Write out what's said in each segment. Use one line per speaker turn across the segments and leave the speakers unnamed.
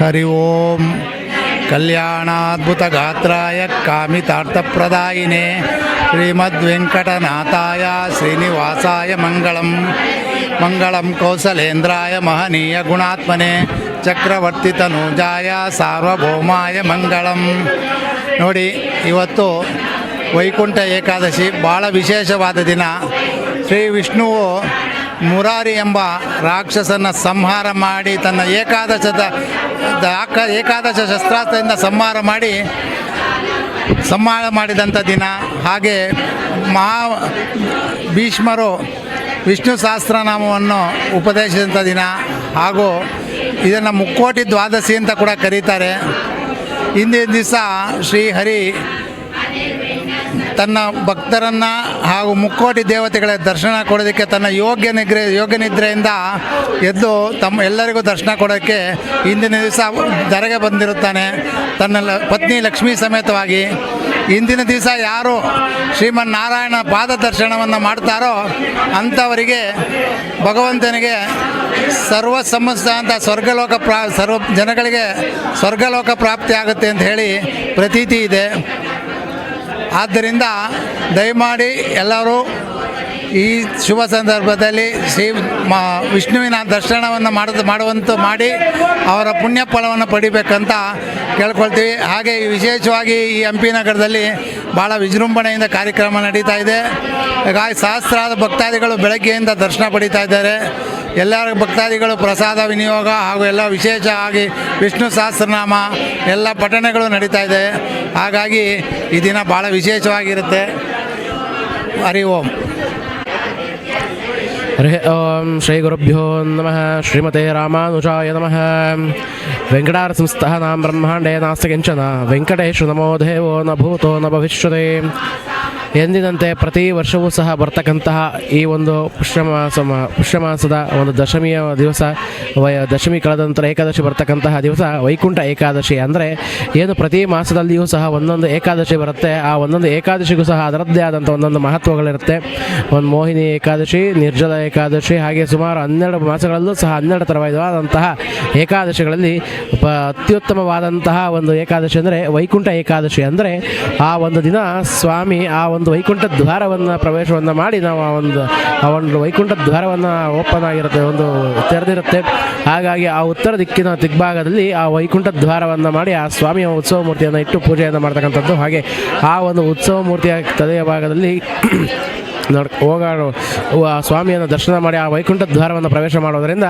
ಹರಿ ಓಂ ಕಲ್ಯಾಣಾದ್ಭುತಗಾತ್ರಾಯ ಕಾಮಿತಾರ್ಥಪ್ರದಾಯಿನೇ ಶ್ರೀಮದ್ವೆಂಕಟನಾಥಾಯ ಶ್ರೀನಿವಾಸಾಯ ಮಂಗಳಂ ಮಂಗಳಂ ಕೌಸಲೇಂದ್ರಾಯ ಮಹನೀಯ ಗುಣಾತ್ಮನೆ ಚಕ್ರವರ್ತಿ ತನುಜಾಯ ಸಾರ್ವಭೌಮಾಯ ಮಂಗಳಂ ನೋಡಿ, ಇವತ್ತು ವೈಕುಂಠ ಏಕಾದಶಿ ಭಾಳ ವಿಶೇಷವಾದ ದಿನ. ಶ್ರೀ ವಿಷ್ಣುವು ಮುರಾರಿ ಎಂಬ ರಾಕ್ಷಸನ ಸಂಹಾರ ಮಾಡಿ ತನ್ನ ಏಕಾದಶದ ಏಕಾದಶ ಶಸ್ತ್ರಾಸ್ತ್ರದಿಂದ ಸಂಹಾರ ಮಾಡಿ ಸಂಹಾರ ಮಾಡಿದಂಥ ದಿನ. ಹಾಗೆ ಮಹಾ ಭೀಷ್ಮರು ವಿಷ್ಣು ಸಹಸ್ರನಾಮವನ್ನು ಉಪದೇಶಿಸಿದಂಥ ದಿನ. ಹಾಗೂ ಇದನ್ನು ಮುಕ್ಕೋಟಿ ದ್ವಾದಶಿ ಅಂತ ಕೂಡ ಕರೀತಾರೆ. ಹಿಂದಿನ ದಿವಸ ಶ್ರೀಹರಿ ತನ್ನ ಭಕ್ತರನ್ನು ಹಾಗೂ ಮುಕ್ಕೋಟಿ ದೇವತೆಗಳ ದರ್ಶನ ಕೊಡೋದಕ್ಕೆ ತನ್ನ ಯೋಗ್ಯ ನಿಗ್ರೆ ಯೋಗ್ಯ ನಿದ್ರೆಯಿಂದ ಎದ್ದು ತಮ್ಮ ಎಲ್ಲರಿಗೂ ದರ್ಶನ ಕೊಡೋಕ್ಕೆ ಇಂದಿನ ದಿವಸ ಧರೆಗೆ ಬಂದಿರುತ್ತಾನೆ. ತನ್ನ ಪತ್ನಿ ಲಕ್ಷ್ಮೀ ಸಮೇತವಾಗಿ ಇಂದಿನ ದಿವಸ ಯಾರು ಶ್ರೀಮನ್ ನಾರಾಯಣ ಪಾದ ದರ್ಶನವನ್ನು ಮಾಡ್ತಾರೋ ಅಂಥವರಿಗೆ ಭಗವಂತನಿಗೆ ಸರ್ವ ಸಮಸ್ತ ಅಂತ ಸ್ವರ್ಗಲೋಕ ಪ್ರಾ, ಸರ್ವ ಜನಗಳಿಗೆ ಸ್ವರ್ಗಲೋಕ ಪ್ರಾಪ್ತಿ ಆಗುತ್ತೆ ಅಂತ ಹೇಳಿ ಪ್ರತೀತಿ ಇದೆ. ಆದ್ದರಿಂದ ದಯಮಾಡಿ ಎಲ್ಲರೂ ಈ ಶುಭ ಸಂದರ್ಭದಲ್ಲಿ ಶ್ರೀ ಮ ವಿಷ್ಣುವಿನ ದರ್ಶನವನ್ನು ಮಾಡೋದು ಮಾಡುವಂತ ಮಾಡಿ ಅವರ ಪುಣ್ಯ ಫಲವನ್ನು ಪಡಿಬೇಕಂತ ಕೇಳ್ಕೊಳ್ತೀವಿ. ಹಾಗೆ ವಿಶೇಷವಾಗಿ ಈ ಹಂಪಿ ನಗರದಲ್ಲಿ ಭಾಳ ವಿಜೃಂಭಣೆಯಿಂದ ಕಾರ್ಯಕ್ರಮ ನಡೀತಾ ಇದೆ. ಹಾಗಾಗಿ ಸಹಸ್ರಾದ ಭಕ್ತಾದಿಗಳು ಬೆಳಗ್ಗೆಯಿಂದ ದರ್ಶನ ಪಡಿತಾ ಇದ್ದಾರೆ. ಎಲ್ಲ ಭಕ್ತಾದಿಗಳು ಪ್ರಸಾದ, ವಿನಿಯೋಗ ಹಾಗೂ ಎಲ್ಲ ವಿಶೇಷವಾಗಿ ವಿಷ್ಣು ಸಹಸ್ರನಾಮ ಎಲ್ಲ ಪಠಣೆಗಳು ನಡೀತಾ ಇದೆ. ಹಾಗಾಗಿ ಈ ದಿನ ಭಾಳ ವಿಶೇಷವಾಗಿರುತ್ತೆ. ಹರಿ ಓಂ.
ಹರಿ ಓಂ ಶ್ರೀ ಗುರುಭ್ಯೋ ನಮಃ. ಶ್ರೀಮತೆ ರಾಮಾನುಜಾಯ ನಮಃ. ವೆಂಕಟಾರ ಸಂಸ್ಥಃ ನಾಂ ಬ್ರಹ್ಮಾಂಡೇ ನಾಸ್ತಿ ಕಿಂಚನ ವೆಂಕಟೇಶ ನಮೋ ದೇವೋ ನ ಭೂತೋ ನ ಭವಿಷ್ಯತೆ ಎಂದಿನಂತೆ ಪ್ರತಿ ವರ್ಷವೂ ಸಹ ಬರ್ತಕ್ಕಂತಹ ಈ ಒಂದು ಪುಷ್ಯಮಾಸ ಪುಷ್ಯಮಾಸದ ಒಂದು ದಶಮಿಯ ದಿವಸ, ವಯ, ದಶಮಿ ಕಳೆದ ನಂತರ ಏಕಾದಶಿ ಬರ್ತಕ್ಕಂತಹ ದಿವಸ, ವೈಕುಂಠ ಏಕಾದಶಿ. ಅಂದರೆ ಏನು ಪ್ರತಿ ಮಾಸದಲ್ಲಿಯೂ ಸಹ ಒಂದೊಂದು ಏಕಾದಶಿ ಬರುತ್ತೆ. ಆ ಒಂದೊಂದು ಏಕಾದಶಿಗೂ ಸಹ ಅದರದ್ದೇ ಆದಂಥ ಒಂದೊಂದು ಮಹತ್ವಗಳಿರುತ್ತೆ. ಒಂದು ಮೋಹಿನಿ ಏಕಾದಶಿ, ನಿರ್ಜಲ ಏಕಾದಶಿ, ಹಾಗೆ ಸುಮಾರು ಹನ್ನೆರಡು ಮಾಸಗಳಲ್ಲೂ ಸಹ ಹನ್ನೆರಡು ಥರವಾದಂತಹ ಏಕಾದಶಿಗಳಲ್ಲಿ ಪ, ಅತ್ಯುತ್ತಮವಾದಂತಹ ಒಂದು ಏಕಾದಶಿ ಅಂದರೆ ವೈಕುಂಠ ಏಕಾದಶಿ. ಅಂದರೆ ಆ ಒಂದು ದಿನ ಸ್ವಾಮಿ ಆ ಒಂದು ವೈಕುಂಠ ದ್ವಾರವನ್ನು ಪ್ರವೇಶವನ್ನು ಮಾಡಿ ನಾವು ಆ ಒಂದು ಆ ಒಂದು ವೈಕುಂಠ ದ್ವಾರವನ್ನು ಓಪನ್ ಆಗಿರುತ್ತೆ, ಒಂದು ತೆರೆದಿರುತ್ತೆ. ಹಾಗಾಗಿ ಆ ಉತ್ತರ ದಿಕ್ಕಿನ ದಿಗ್ಭಾಗದಲ್ಲಿ ಆ ವೈಕುಂಠ ದ್ವಾರವನ್ನು ಮಾಡಿ ಆ ಸ್ವಾಮಿಯ ಉತ್ಸವ ಮೂರ್ತಿಯನ್ನು ಇಟ್ಟು ಪೂಜೆಯನ್ನು ಮಾಡ್ತಕ್ಕಂಥದ್ದು. ಹಾಗೆ ಆ ಒಂದು ಉತ್ಸವ ಮೂರ್ತಿಯ ತಲೆಯ ಭಾಗದಲ್ಲಿ ನಡ್ ಹೋಗಾಡು ಸ್ವಾಮಿಯನ್ನು ದರ್ಶನ ಮಾಡಿ ಆ ವೈಕುಂಠ ದ್ವಾರವನ್ನು ಪ್ರವೇಶ ಮಾಡೋದರಿಂದ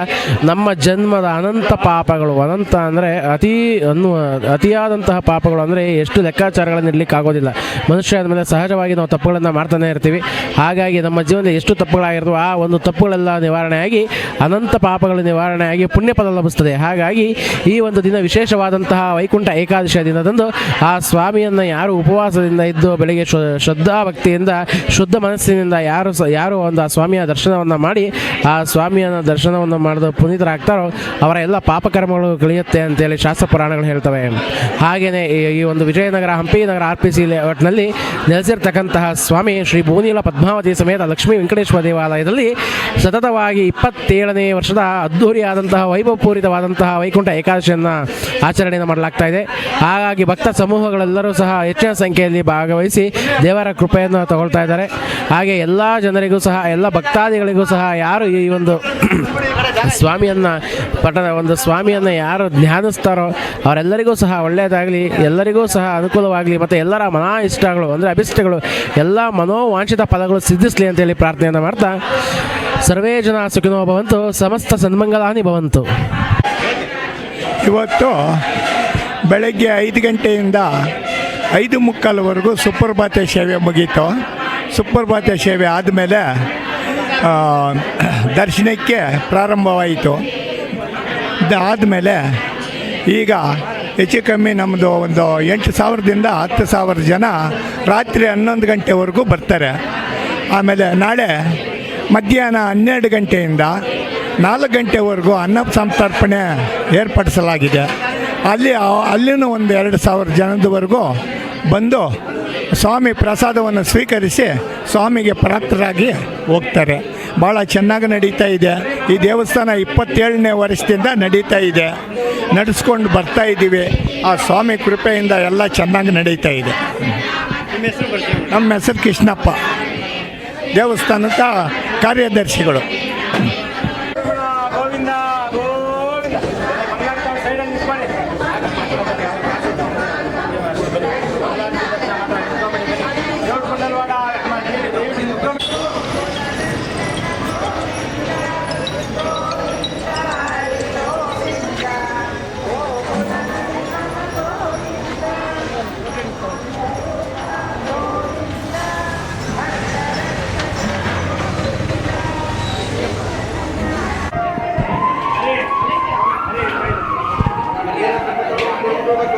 ನಮ್ಮ ಜನ್ಮದ ಅನಂತ ಪಾಪಗಳು, ಅನಂತ ಅಂದರೆ ಅತಿ ಅನ್ನುವ, ಅತಿಯಾದಂತಹ ಪಾಪಗಳು ಅಂದರೆ ಎಷ್ಟು ಲೆಕ್ಕಾಚಾರಗಳನ್ನು ಇರಲಿಕ್ಕೆ ಆಗೋದಿಲ್ಲ ಮನುಷ್ಯ ಆದಮೇಲೆ ಸಹಜವಾಗಿ ನಾವು ತಪ್ಪುಗಳನ್ನು ಮಾಡ್ತಾನೆ ಇರ್ತೀವಿ. ಹಾಗಾಗಿ ನಮ್ಮ ಜೀವನದಲ್ಲಿ ಎಷ್ಟು ತಪ್ಪುಗಳಾಗಿರ್ತವೆ ಆ ಒಂದು ತಪ್ಪುಗಳೆಲ್ಲ ನಿವಾರಣೆಯಾಗಿ, ಅನಂತ ಪಾಪಗಳ ನಿವಾರಣೆಯಾಗಿ ಪುಣ್ಯ ಫಲ ಲಭಿಸ್ತದೆ. ಹಾಗಾಗಿ ಈ ಒಂದು ದಿನ ವಿಶೇಷವಾದಂತಹ ವೈಕುಂಠ ಏಕಾದಶಿಯ ದಿನದಂದು ಆ ಸ್ವಾಮಿಯನ್ನು ಯಾರು ಉಪವಾಸದಿಂದ ಇದ್ದು ಬೆಳಿಗ್ಗೆ ಶ್ರದ್ಧಾ ಭಕ್ತಿಯಿಂದ ಶುದ್ಧ ಮನಸ್ಸಿನಿಂದ ಯಾರು ಸ ಯಾರು ಒಂದು ಆ ಸ್ವಾಮಿಯ ದರ್ಶನವನ್ನು ಮಾಡಿ, ಆ ಸ್ವಾಮಿಯನ್ನು ದರ್ಶನವನ್ನು ಮಾಡಿದ ಪುನೀತರಾಗ್ತಾರೋ, ಅವರ ಎಲ್ಲ ಪಾಪಕರ್ಮಗಳು ಕಳಿಯುತ್ತೆ ಅಂತೇಳಿ ಶಾಸ್ತ್ರ ಪುರಾಣಗಳು ಹೇಳ್ತವೆ. ಹಾಗೆಯೇ ಈ ಒಂದು Vijayanagara Hampi Nagara R P C ಲೇಔಟ್ನಲ್ಲಿ ನೆಲೆಸಿರ್ತಕ್ಕಂತಹ ಸ್ವಾಮಿ ಶ್ರೀ ಭೂನೀಲ ಪದ್ಮಾವತಿ ಸಮೇತ ಲಕ್ಷ್ಮೀ ವೆಂಕಟೇಶ್ವರ ದೇವಾಲಯದಲ್ಲಿ ಸತತವಾಗಿ ಇಪ್ಪತ್ತೇಳನೇ ವರ್ಷದ ಅದ್ಧೂರಿಯಾದಂತಹ, ವೈಭವಪೂರಿತವಾದಂತಹ ವೈಕುಂಠ ಏಕಾದಶಿಯನ್ನು ಆಚರಣೆಯನ್ನು ಮಾಡಲಾಗ್ತಾ ಇದೆ. ಹಾಗಾಗಿ ಭಕ್ತ ಸಮೂಹಗಳೆಲ್ಲರೂ ಸಹ ಹೆಚ್ಚಿನ ಸಂಖ್ಯೆಯಲ್ಲಿ ಭಾಗವಹಿಸಿ ದೇವರ ಕೃಪೆಯನ್ನು ತಗೊಳ್ತಾ ಇದ್ದಾರೆ. ಹಾಗೆ ಎಲ್ಲ ಜನರಿಗೂ ಸಹ, ಎಲ್ಲ ಭಕ್ತಾದಿಗಳಿಗೂ ಸಹ ಯಾರು ಈ ಒಂದು ಸ್ವಾಮಿಯನ್ನು ಪಠಣ ಒಂದು ಸ್ವಾಮಿಯನ್ನು ಯಾರು ಧ್ಯಾನಿಸ್ತಾರೋ ಅವರೆಲ್ಲರಿಗೂ ಸಹ ಒಳ್ಳೆಯದಾಗಲಿ, ಎಲ್ಲರಿಗೂ ಸಹ ಅನುಕೂಲವಾಗಲಿ, ಮತ್ತು ಎಲ್ಲರ ಮನಾ ಇಷ್ಟಗಳು ಅಂದರೆ ಅಭಿಷ್ಟಗಳು ಎಲ್ಲ ಮನೋವಾಂಛಿತ ಫಲಗಳು ಸಿದ್ಧಿಸಲಿ ಅಂತೇಳಿ ಪ್ರಾರ್ಥನೆಯನ್ನು ಮಾಡ್ತಾ, ಸರ್ವೇ ಜನ ಸುಖಿನೋ ಭವಂತು, ಸಮಸ್ತ ಸನ್ಮಂಗಲಾನಿ ಭವಂತು.
ಇವತ್ತು ಬೆಳಗ್ಗೆ ಐದು ಗಂಟೆಯಿಂದ ಐದು ಮುಕ್ಕಾಲವರೆಗೂ ಸುಪ್ರಭಾತ ಸೇವೆ ಮುಗೀತು. ಸುಪ್ರಭಾತ ಸೇವೆ ಆದಮೇಲೆ ದರ್ಶನಕ್ಕೆ ಪ್ರಾರಂಭವಾಯಿತು. ಆದಮೇಲೆ ಈಗ ಹೆಚ್ಚು ಕಮ್ಮಿ ನಮ್ಮದು ಒಂದು ಎಂಟು ಸಾವಿರದಿಂದ ಹತ್ತು ಸಾವಿರ ಜನ ರಾತ್ರಿ ಹನ್ನೊಂದು ಗಂಟೆವರೆಗೂ ಬರ್ತಾರೆ. ಆಮೇಲೆ ನಾಳೆ ಮಧ್ಯಾಹ್ನ ಹನ್ನೆರಡು ಗಂಟೆಯಿಂದ ನಾಲ್ಕು ಗಂಟೆವರೆಗೂ ಅನ್ನ ಸಂತರ್ಪಣೆ ಏರ್ಪಡಿಸಲಾಗಿದೆ. ಅಲ್ಲಿ ಅಲ್ಲಿನೂ ಒಂದು ಎರಡು ಸಾವಿರ ಜನದವರೆಗೂ ಬಂದು ಸ್ವಾಮಿ ಪ್ರಸಾದವನ್ನು ಸ್ವೀಕರಿಸಿ ಸ್ವಾಮಿಗೆ ಪ್ರಾಪ್ತರಾಗಿ ಹೋಗ್ತಾರೆ. ಭಾಳ ಚೆನ್ನಾಗಿ ನಡೀತಾ ಇದೆ. ಈ ದೇವಸ್ಥಾನ ಇಪ್ಪತ್ತೇಳನೇ ವರ್ಷದಿಂದ ನಡೀತಾ ಇದೆ. ನಡೆಸ್ಕೊಂಡು ಬರ್ತಾ ಇದ್ದೀವಿ. ಆ ಸ್ವಾಮಿ ಕೃಪೆಯಿಂದ ಎಲ್ಲ ಚೆನ್ನಾಗಿ ನಡೀತಾ ಇದೆ. ನಮ್ಮ ಹೆಸರು ಕೃಷ್ಣಪ್ಪ. ದೇವಸ್ಥಾನದ ಕಾರ್ಯದರ್ಶಿಗಳು.
সম্পর্ক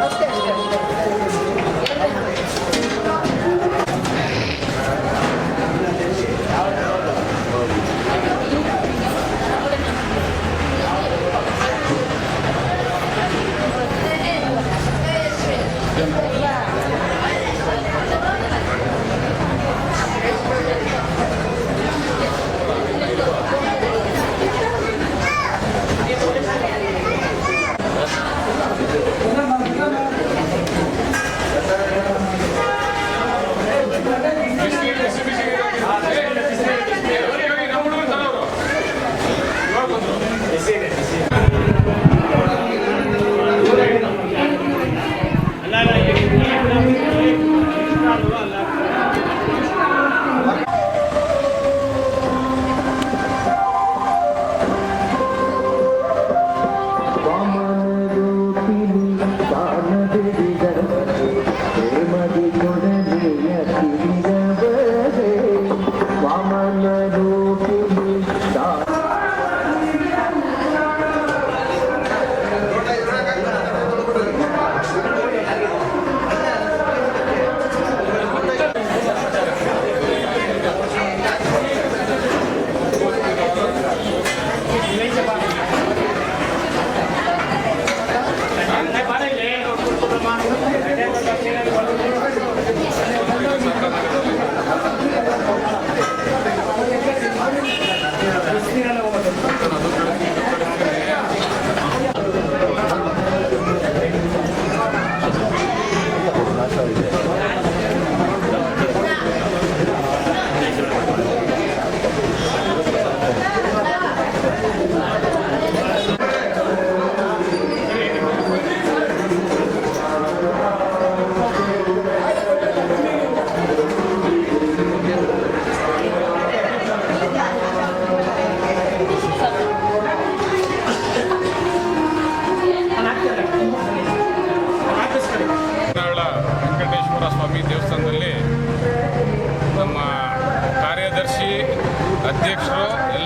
ನಾಳ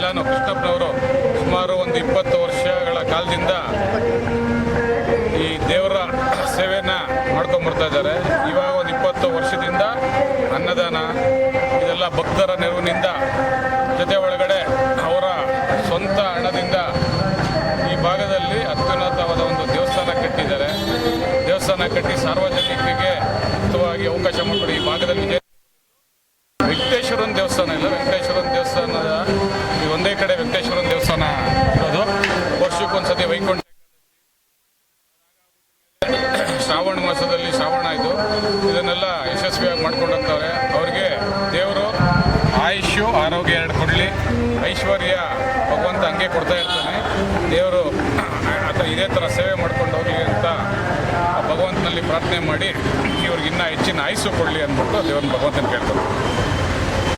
ಎಲ್ಲನೂ ಕೃಷ್ಣಪ್ಪನವರು ಸುಮಾರು ಒಂದು ಇಪ್ಪತ್ತು ವರ್ಷಗಳ ಕಾಲದಿಂದ ಈ ದೇವರ ಸೇವೆಯನ್ನು ಮಾಡ್ಕೊಂಬರ್ತಾ ಇದ್ದಾರೆ. ಇವಾಗ ಒಂದು ಇಪ್ಪತ್ತು ವರ್ಷದಿಂದ ಅನ್ನದಾನ, ಇದೆಲ್ಲ ಭಕ್ತರ ನೆರವಿನಿಂದ